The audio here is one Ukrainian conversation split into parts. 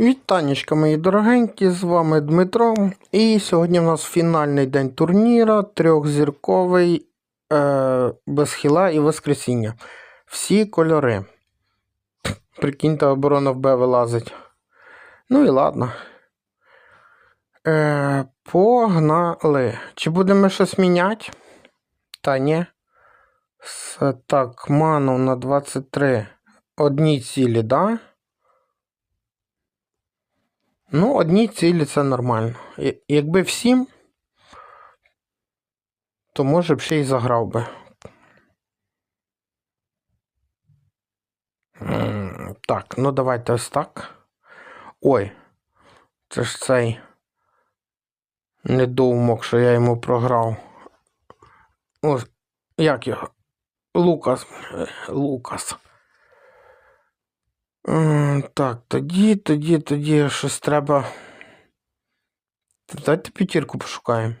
Вітанечка, мої дорогенькі, з вами Дмитро. І сьогодні в нас фінальний день турніра, трьохзірковий е, без хіла і воскресіння. Всі кольори. Прикиньте, оборона в Б вилазить. Ну і ладно. Е, погнали. Чи будемо щось міняти? Та ні. Так, ману на 23. Одні цілі, да? Ну, одні цілі це нормально. Якби всім, то може б ще й заграв би. Так, ну давайте ось так. Ой, це ж цей недоумок, що я йому програв. Ось, як його? Лукас. Е, Лукас. Так, тоді, тоді, тоді щось треба. Давайте п'ятірку пошукаємо.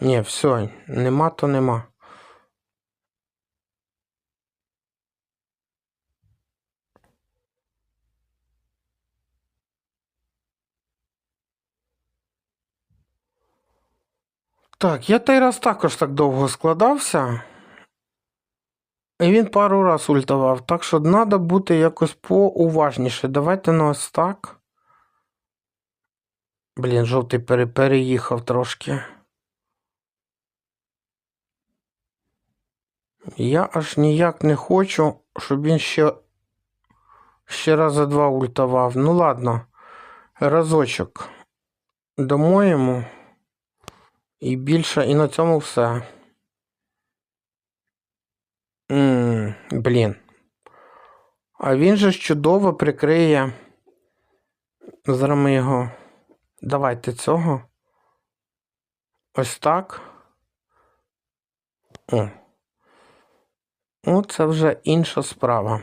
Ні, все, нема, то нема. Так, я той раз також так довго складався. І він пару раз ультавав, так що треба бути якось поуважніше. Давайте на ось так. Блін, жовтий пере- переїхав трошки. Я аж ніяк не хочу, щоб він ще, ще раза два ультавав. Ну ладно, разочок. Дамо йому. І більше, і на цьому все. М, блін. А він же чудово прикриє. Зараз ми його. Давайте цього. Ось так. О. О, це вже інша справа.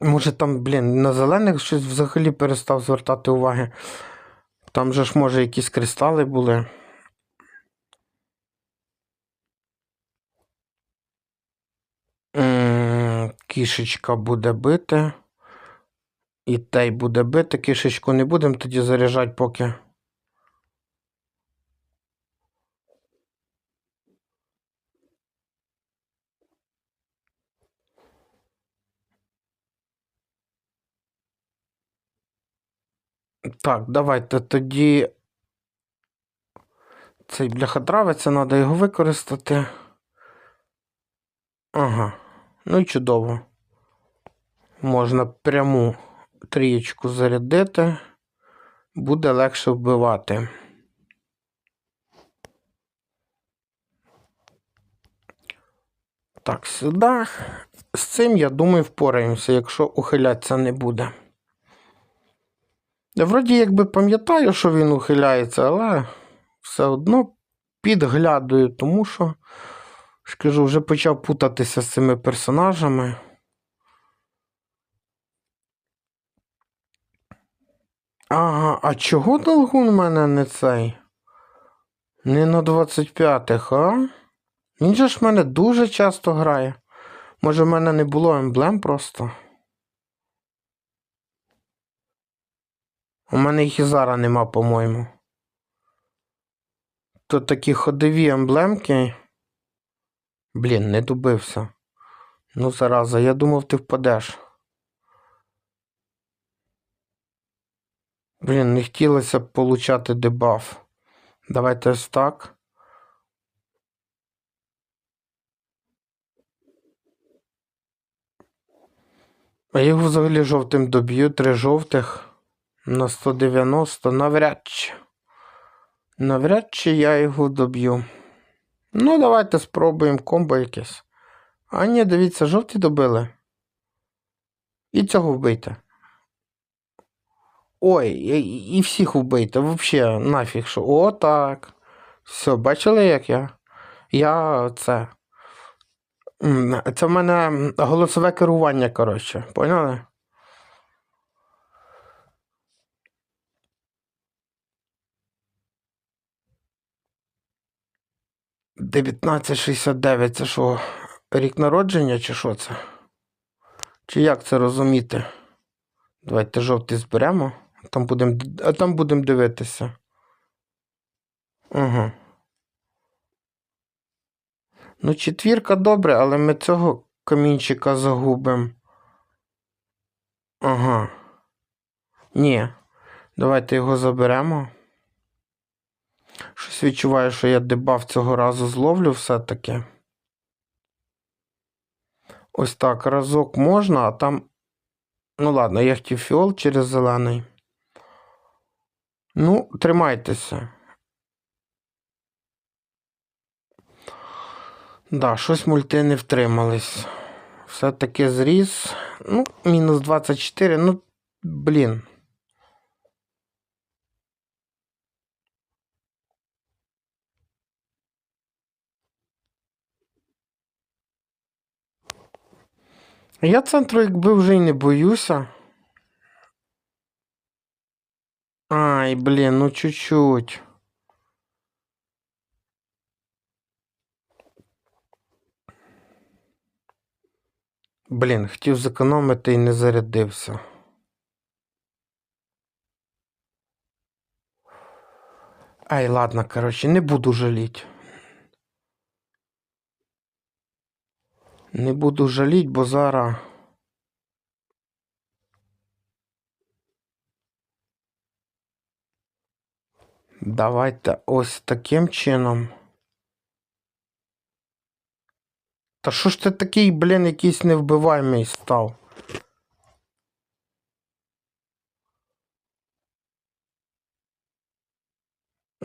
Може там, блін, на зелених щось взагалі перестав звертати уваги. Там же ж, може, якісь кристали були. Кішечка буде бити. І той буде бити. Кішечку не будемо тоді заряджати поки. Так, давайте тоді. Цей бляхотравець, треба його використати. Ага. Ну і чудово. Можна пряму трієчку зарядити. Буде легше вбивати. Так, сюди. З цим, я думаю, впораємося, якщо ухилятися не буде. Я вроді якби пам'ятаю, що він ухиляється, але все одно підглядую, тому що, скажу, вже почав путатися з цими персонажами. Ага, а чого долгун в мене не цей? Не на 25-х, а? Він же ж в мене дуже часто грає. Може, в мене не було емблем просто. У мене їх і зараз нема, по-моєму. Тут такі ходові емблемки. Блін, не добився. Ну, зараза, я думав, ти впадеш. Блін, не хотілося б получати дебаф. Давайте ось так. А я його взагалі жовтим доб'ю, три жовтих на 190, навряд чи. Навряд чи я його доб'ю. Ну, давайте спробуємо комбо якесь. А ні, дивіться, жовті добили. І цього вбийте. Ой, і, всіх вбийте. Взагалі, нафіг що. О, так. Все, бачили, як я? Я це. Це в мене голосове керування, коротше. Поняли? Дев'ятнадцять шістдесят дев'ять це що? Рік народження, чи що це? Чи як це розуміти? Давайте жовтий зберемо. Там будем, а там будемо дивитися. Ага. Ну, четвірка добре, але ми цього камінчика загубимо. Ага. Ні. Давайте його заберемо. Щось відчуваю, що я дебаф цього разу зловлю все-таки. Ось так, разок можна, а там. Ну ладно, я хотів фіол через зелений. Ну, тримайтеся. Да, щось мульти не втримались. Все-таки зріс. Ну, мінус 24. Ну, блін. Я центру, якби вже й не боюся. Ай, блін, ну чуть-чуть. Блін, хотів зекономити і не зарядився. Ай, ладно, коротше, не буду жаліть. Не буду жаліть, бо зараз. Давайте ось таким чином. Та що ж ти такий, блін, якийсь невбиваємий став?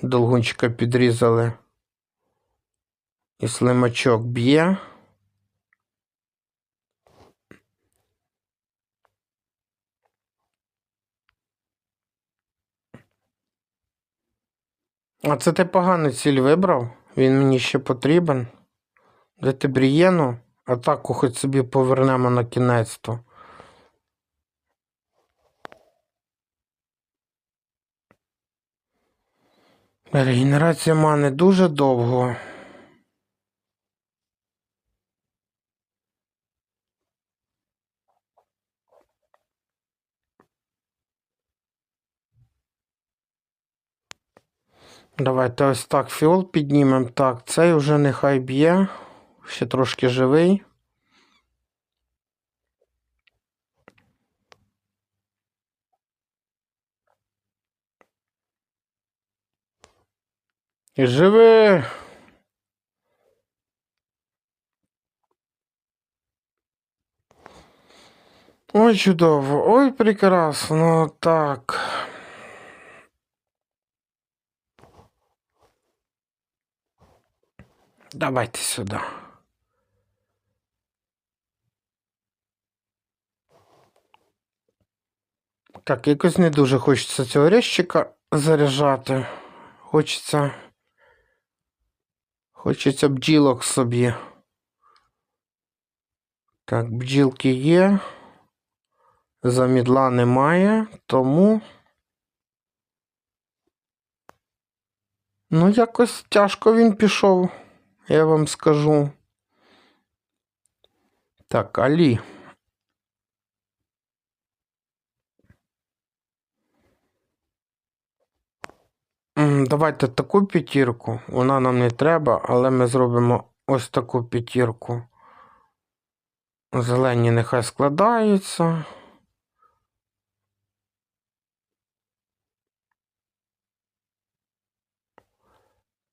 Долгунчика підрізали. І слимачок б'є. А це ти поганий ціль вибрав? Він мені ще потрібен. Де ти брієну? Атаку хоч собі повернемо на кінець то. Регенерація мани дуже довго. Давайте ось так фіол піднімемо. Так, цей вже нехай б'є. Ще трошки живий. І живи. Ой, чудово, ой, прекрасно, так. Давайте сюди. Так, якось не дуже хочеться цього резчика заряджати. Хочеться. Хочеться бджілок собі. Так, бджілки є. Замідла немає, тому. Ну, якось тяжко він пішов, я вам скажу. Так, Алі. Давайте таку п'ятірку. Вона нам не треба, але ми зробимо ось таку п'ятірку. Зелені нехай складаються.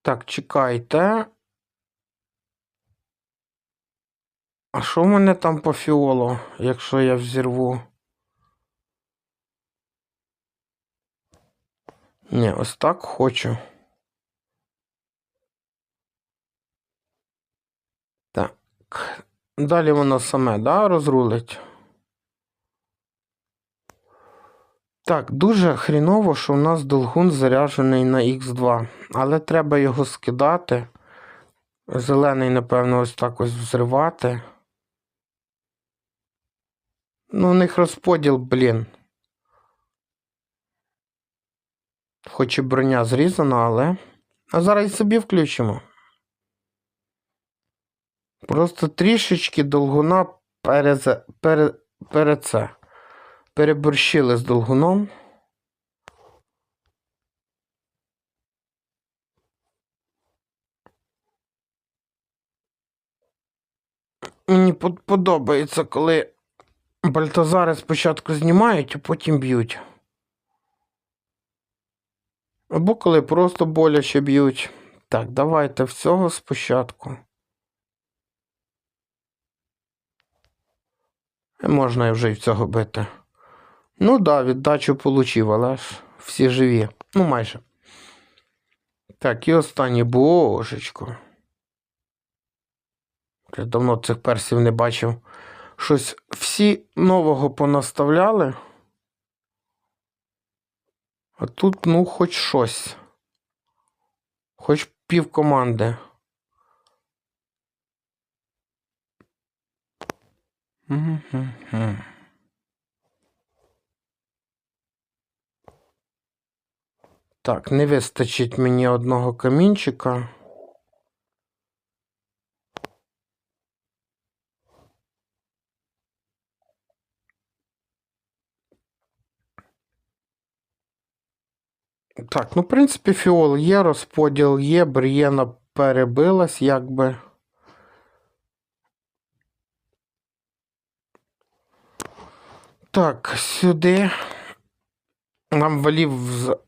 Так, чекайте. А що в мене там по фіолу, якщо я взірву? Ні, ось так хочу. Так. Далі воно саме, да, розрулить. Так, дуже хріново, що у нас долгун заряджений на Х2, але треба його скидати. Зелений, напевно, ось так ось взривати. Ну, у них розподіл, блін. Хоч і броня зрізана, але. А зараз і собі включимо. Просто трішечки долгуна пере... Пере... Пере... це. Переборщили з долгуном. Мені подобається, коли бальтазари спочатку знімають, а потім б'ють. Або коли просто боляче б'ють. Так, давайте всього спочатку. Можна і вже і цього бити. Ну да, віддачу получив, але ж всі живі. Ну, майже. Так, і останнє божечко. Я давно цих персів не бачив. Щось всі нового понаставляли. А тут, ну, хоч щось. Хоч пів команди. Так, не вистачить мені одного камінчика. Так, ну, в принципі, фіол є, розподіл є, Брієна перебилась, якби. Так, сюди. Нам валів.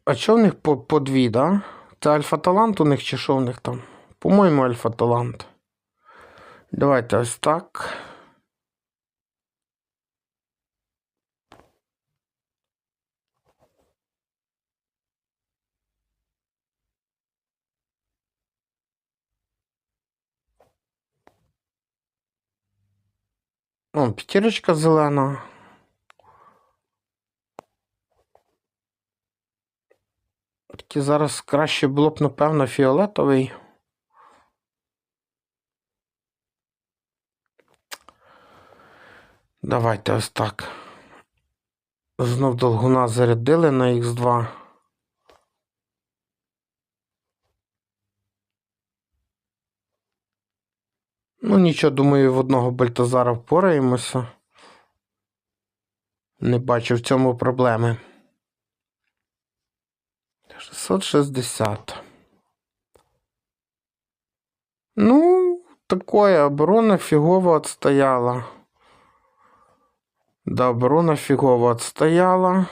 А що в них по, по дві, да? Це альфа-талант у них чи що в них там? По-моєму, альфа-талант. Давайте ось так. О, п'ятірочка зелена. Тільки зараз краще було б, напевно, фіолетовий. Давайте ось так. Знов долгуна зарядили на Х2. Ну, нічого, думаю, в одного Бальтазара впораємося. Не бачу в цьому проблеми. 660. Ну, такое, оборона фигово отстояла. Да, оборона фігово отстояла.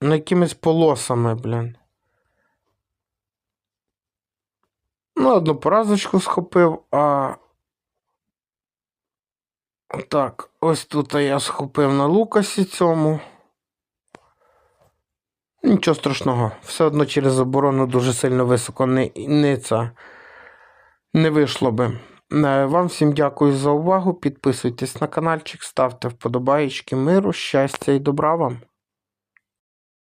Ну, якимись полосами, блін. Ну, одну поразочку схопив, а. Так, ось тут я схопив на Лукасі цьому. Нічого страшного, все одно через оборону дуже сильно високо не, не це не вийшло би. Е, Вам всім дякую за увагу. Підписуйтесь на каналчик, ставте вподобаєчки миру, щастя і добра вам.